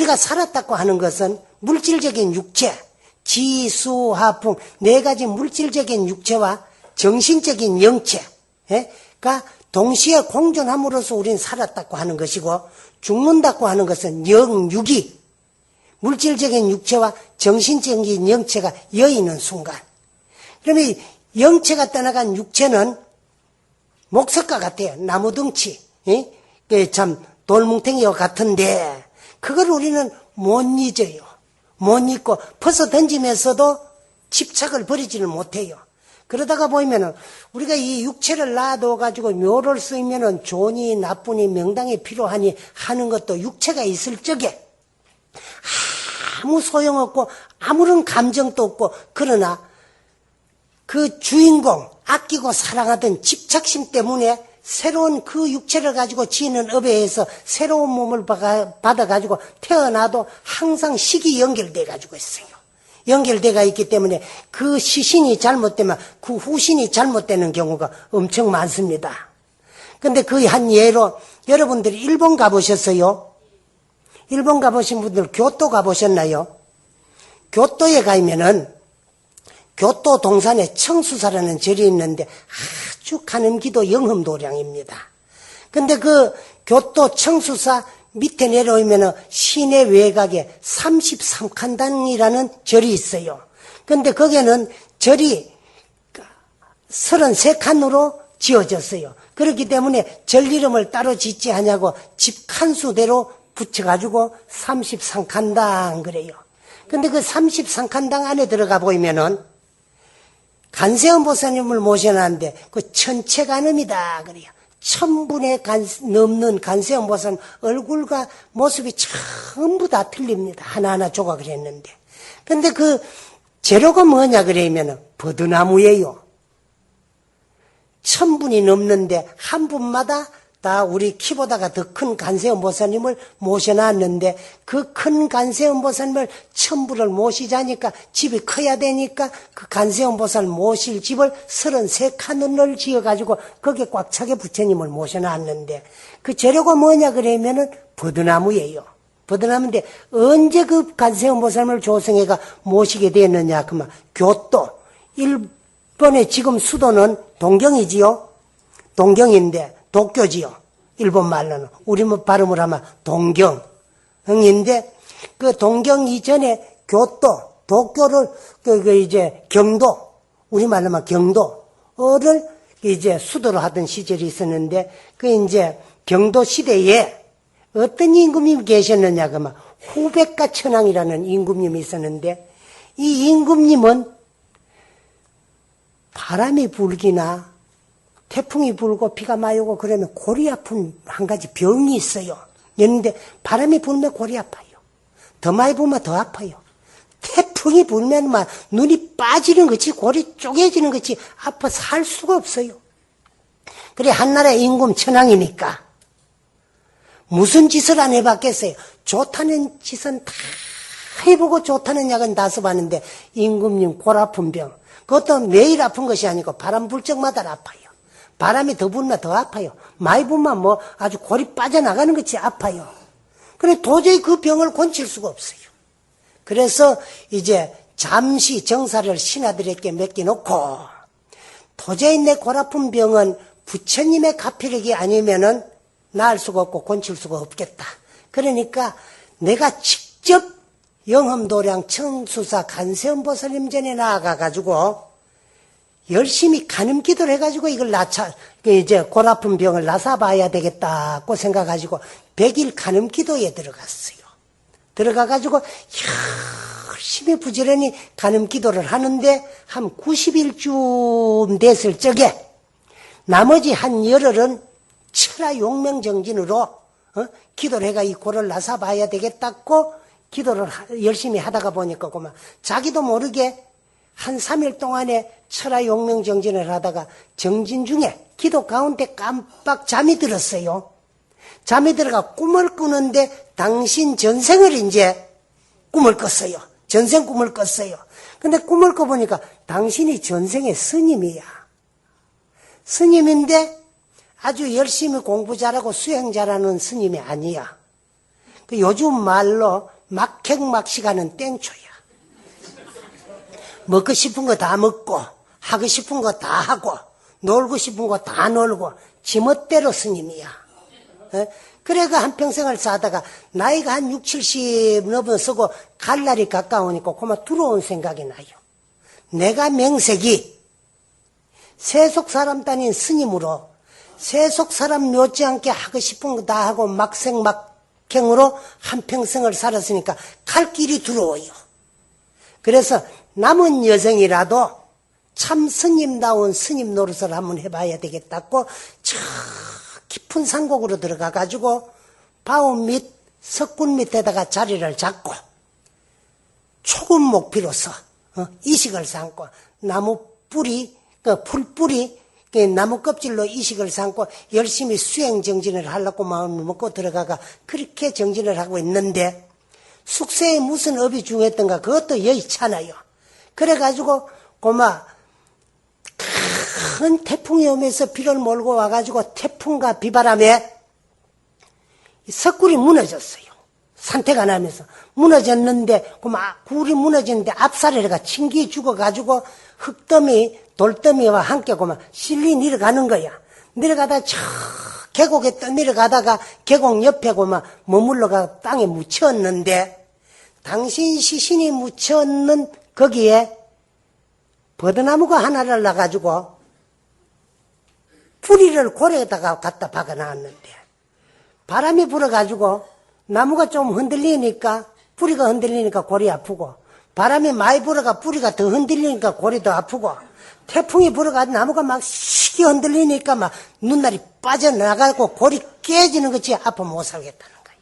우리가 살았다고 하는 것은 물질적인 육체, 지수하풍 네 가지 물질적인 육체와 정신적인 영체가 예? 동시에 공존함으로써 우리는 살았다고 하는 것이고 죽는다고 하는 것은 영육이 물질적인 육체와 정신적인 영체가 여있는 순간 그러면 영체가 떠나간 육체는 목석과 같아요. 나무덩치. 예? 그참 돌뭉탱이와 같은데 그걸 우리는 못 잊어요. 못 잊고 벗어 던지면서도 집착을 버리지는 못해요. 그러다가 보면은 우리가 이 육체를 놔둬 가지고 묘를 쓰면은 좋으니 나쁘니 명당이 필요하니 하는 것도 육체가 있을 적에 아무 소용없고 아무런 감정도 없고 그러나 그 주인공 아끼고 사랑하던 집착심 때문에 새로운 그 육체를 가지고 지는 업에 의해서 새로운 몸을 받아가지고 태어나도 항상 식이 연결돼 가지고 있어요. 연결돼가 있기 때문에 그 시신이 잘못되면 그 후신이 잘못되는 경우가 엄청 많습니다. 근데 그 한 예로 여러분들이 일본 가보셨어요? 일본 가보신 분들 교토 가보셨나요? 교토에 가면은 교토 동산에 청수사라는 절이 있는데 아주 가늠기도 영흠도량입니다. 근데 그 교토 청수사 밑에 내려오면 시내 외곽에 33칸당이라는 절이 있어요. 근데 거기는 절이 33칸으로 지어졌어요. 그렇기 때문에 절 이름을 따로 짓지 하냐고 집 칸수대로 붙여가지고 33칸당 그래요. 근데 그 33칸당 안에 들어가 보면은 간세음 보사님을 모셔놨는데 그 천체 간음이다 그래요. 천분의 간, 넘는 간세음 보사님 얼굴과 모습이 전부 다 틀립니다. 하나하나 조각을 했는데. 근데 그 재료가 뭐냐 그러면은 버드나무예요. 천분이 넘는데 한 분마다 다 우리 키보다가 더 큰 간세음 보사님을 모셔놨는데 그 큰 간세음 보사님을 천부를 모시자니까 집이 커야 되니까 그 간세음 보사님 모실 집을 33칸을 지어가지고 거기에 꽉 차게 부처님을 모셔놨는데 그 재료가 뭐냐 그러면은 버드나무예요. 버드나무인데 언제 그 간세음 보사님을 조성해가 모시게 되었느냐 그러면 교토 일본의 지금 수도는 동경이지요. 동경인데 도쿄지요. 일본 말로는. 우리 뭐 발음을 하면 동경인데 그 동경 이전에 교토, 도쿄를 그, 그 이제 경도, 우리 말로 하면 경도를 이제 수도로 하던 시절이 있었는데 그 이제 경도 시대에 어떤 임금님이 계셨느냐 그러면 후백가 천왕이라는 임금님이 있었는데 이 임금님은 바람이 불기나 태풍이 불고 비가 많이 오고 그러면 골이 아픈 한 가지 병이 있어요. 있는데 바람이 불면 골이 아파요. 더 많이 불면 더 아파요. 태풍이 불면 막 눈이 빠지는 것이 골이 쪼개지는 것이 아파서 살 수가 없어요. 그래 한나라의 임금 천왕이니까 무슨 짓을 안 해봤겠어요. 좋다는 짓은 다 해보고 좋다는 약은 다 써봤는데 임금님 골 아픈 병 그것도 매일 아픈 것이 아니고 바람 불 적마다 아파요. 바람이 더 불면 더 아파요. 많이 불면 뭐 아주 골이 빠져나가는 것이 아파요. 그래 도저히 그 병을 고칠 수가 없어요. 그래서 이제 잠시 정사를 신하들에게 맡겨놓고 도저히 내 골 아픈 병은 부처님의 가피력이 아니면은 나을 수가 없고 고칠 수가 없겠다. 그러니까 내가 직접 영험도량 청수사 간세음보살님 전에 나아가가지고 열심히 가늠 기도를 해가지고 이걸 그 이제 골 아픈 병을 나사봐야 되겠다고 생각가지고 100일 가늠 기도에 들어갔어요. 들어가가지고 열심히 부지런히 가늠 기도를 하는데 한 90일쯤 됐을 적에 나머지 한 열흘은 철야 용명정진으로 어? 기도를 해가 이 골을 나사봐야 되겠다고 기도를 열심히 하다가 보니까 그만 자기도 모르게 한 3일 동안에 철야 용명 정진을 하다가 정진 중에 기도 가운데 깜빡 잠이 들었어요. 잠이 들어가 꿈을 꾸는데 당신 전생을 이제 꿈을 꿨어요. 전생 꿈을 꿨어요. 근데 꿈을 꿔보니까 당신이 전생의 스님이야. 스님인데 아주 열심히 공부 잘하고 수행 잘하는 스님이 아니야. 그 요즘 말로 막행막시가는 땡초야. 먹고 싶은 거 다 먹고, 하고 싶은 거 다 하고, 놀고 싶은 거 다 놀고, 지멋대로 스님이야. 예? 그래가 한평생을 사다가 나이가 한 6, 70 넘어서고 갈 날이 가까우니까 그만 들어온 생각이 나요. 내가 명색이 세속 사람 다닌 스님으로 세속 사람 묘지 않게 하고 싶은 거 다 하고 막생막행으로 한평생을 살았으니까 갈 길이 들어와요. 그래서 남은 여성이라도 참 스님다운 스님 노릇을 한번 해봐야 되겠다고 저 깊은 산곡으로 들어가 가지고 바움 밑 석군 밑에다가 자리를 잡고 초금 목피로서 어, 이식을 삼고 나무 뿌리 그 풀뿌리 그 나무 껍질로 이식을 삼고 열심히 수행 정진을 하려고 마음을 먹고 들어가가 그렇게 정진을 하고 있는데 숙세에 무슨 업이 중요했던가 그것도 여의찮아요. 그래가지고 고마 큰 태풍이 오면서 비를 몰고 와가지고 태풍과 비바람에 이 석굴이 무너졌어요. 산태가 나면서 무너졌는데 그마 굴이 무너졌는데 앞사래가 칭기 죽어가지고 흙더미 돌더미와 함께 그만 실리 내려가는 거야. 내려가다 저 계곡에 떠 내려가다가 계곡 옆에 그만 머물러가 땅에 묻혔는데 당신 시신이 묻혔는 거기에 버드나무가 하나를 나가지고 뿌리를 고래에다가 갖다 박아 놨는데 바람이 불어가지고 나무가 좀 흔들리니까 뿌리가 흔들리니까 골이 아프고 바람이 많이 불어가 뿌리가 더 흔들리니까 더 아프고 태풍이 불어가지고 나무가 막 시기 흔들리니까 막 눈날이 빠져나가고 골이 깨지는 것이 아파 못 살겠다는 거예요.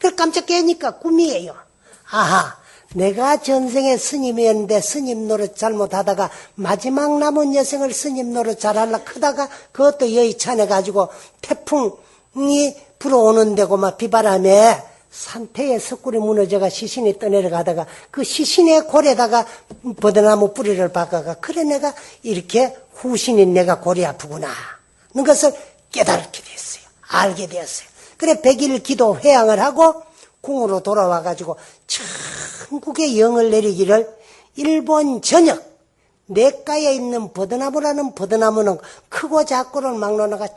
그 깜짝 깨니까 꿈이에요. 아하, 내가 전생에 스님이었는데 스님 노릇 잘못하다가 마지막 남은 여생을 스님 노릇 잘하려 크다가 그것도 여의 찬해가지고 태풍이 불어오는 데 고 막 비바람에 산태에 석굴이 무너져가 시신이 떠내려가다가 그 시신의 골에다가 버드나무 뿌리를 박아가 그래 내가 이렇게 후신인 내가 골이 아프구나 는 것을 깨닫게 됐어요. 알게 되었어요. 그래 백일 기도 회양을 하고 궁으로 돌아와 가지고 천국의 영을 내리기를 일본 전역 내가에 있는 버드나무라는 버드나무는 크고 작고를 막론나가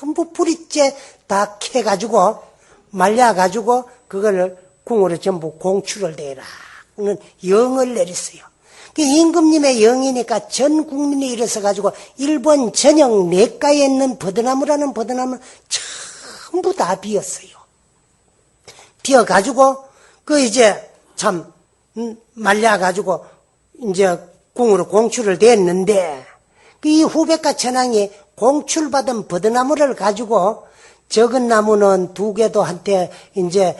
전부 뿌리째 다 캐가지고 말려가지고 그거를 궁으로 전부 공출을 대라는 영을 내렸어요. 그 임금님의 영이니까 전 국민이 일어서 가지고 일본 전역 내가에 있는 버드나무라는 버드나무는 전부 다 비었어요. 비어 가지고 그 이제 참 음, 말려가지고 이제 궁으로 공출을 됐는데 그이 후백과 천왕이 공출받은 버드나무를 가지고 적은 나무는 두 개도 한테 이제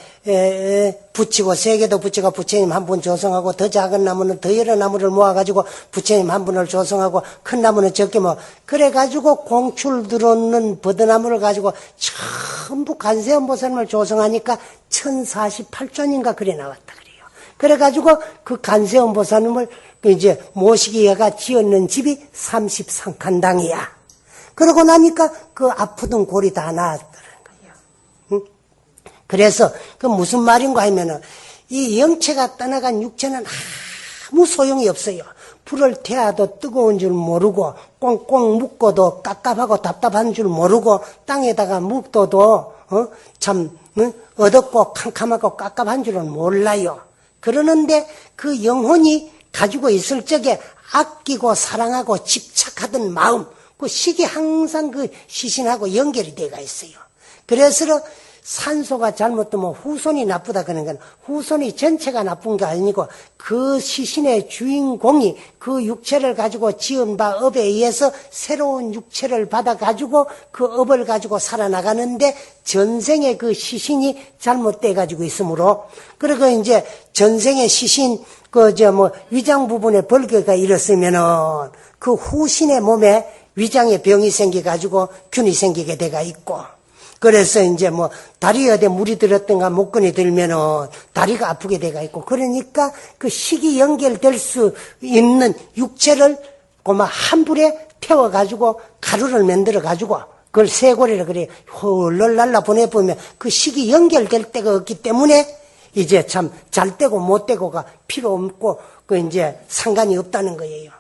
붙이고 세 개도 붙이고 부처님 한 분 조성하고 더 작은 나무는 더 여러 나무를 모아가지고 부처님 한 분을 조성하고 큰 나무는 적게 뭐 그래가지고 공출 들어오는 버드나무를 가지고 전부 간세음보살을 조성하니까 1048존인가 그래 나왔다 그래가지고 그 간세음보살님을 그 이제 모시기가 지었는 집이 33칸당이야. 그러고 나니까 그 아프던 골이 다 나았더라는 거예요. 응? 그래서 그 무슨 말인가 하면은 이 영체가 떠나간 육체는 아무 소용이 없어요. 불을 태워도 뜨거운 줄 모르고 꽁꽁 묶어도 깝깝하고 답답한 줄 모르고 땅에다가 묵둬도 어? 참 어? 어둡고 캄캄하고 깝깝한 줄은 몰라요. 그러는데 그 영혼이 가지고 있을 적에 아끼고 사랑하고 집착하던 마음 그 식이 항상 그 시신하고 연결이 돼가 있어요. 그래서 산소가 잘못되면 후손이 나쁘다 그런 건 후손이 전체가 나쁜 게 아니고 그 시신의 주인공이 그 육체를 가지고 지은 바 업에 의해서 새로운 육체를 받아 가지고 그 업을 가지고 살아나가는데 전생의 그 시신이 잘못돼 가지고 있으므로 그리고 이제 전생의 시신 그 저 뭐 위장 부분에 벌개가 일었으면은 그 후신의 몸에 위장에 병이 생겨 가지고 균이 생기게 돼가 있고, 그래서 이제 뭐 다리 어디 물이 들었던가 목근이 들면은 다리가 아프게 돼가 있고, 그러니까 그 식이 연결될 수 있는 육체를 고마 한 불에 태워 가지고 가루를 만들어 가지고 그걸 세고리라 그래. 헐럴 날라 보내보면 그 식이 연결될 때가 없기 때문에 이제 참 잘 되고 못 되고가 필요 없고 그 이제 상관이 없다는 거예요.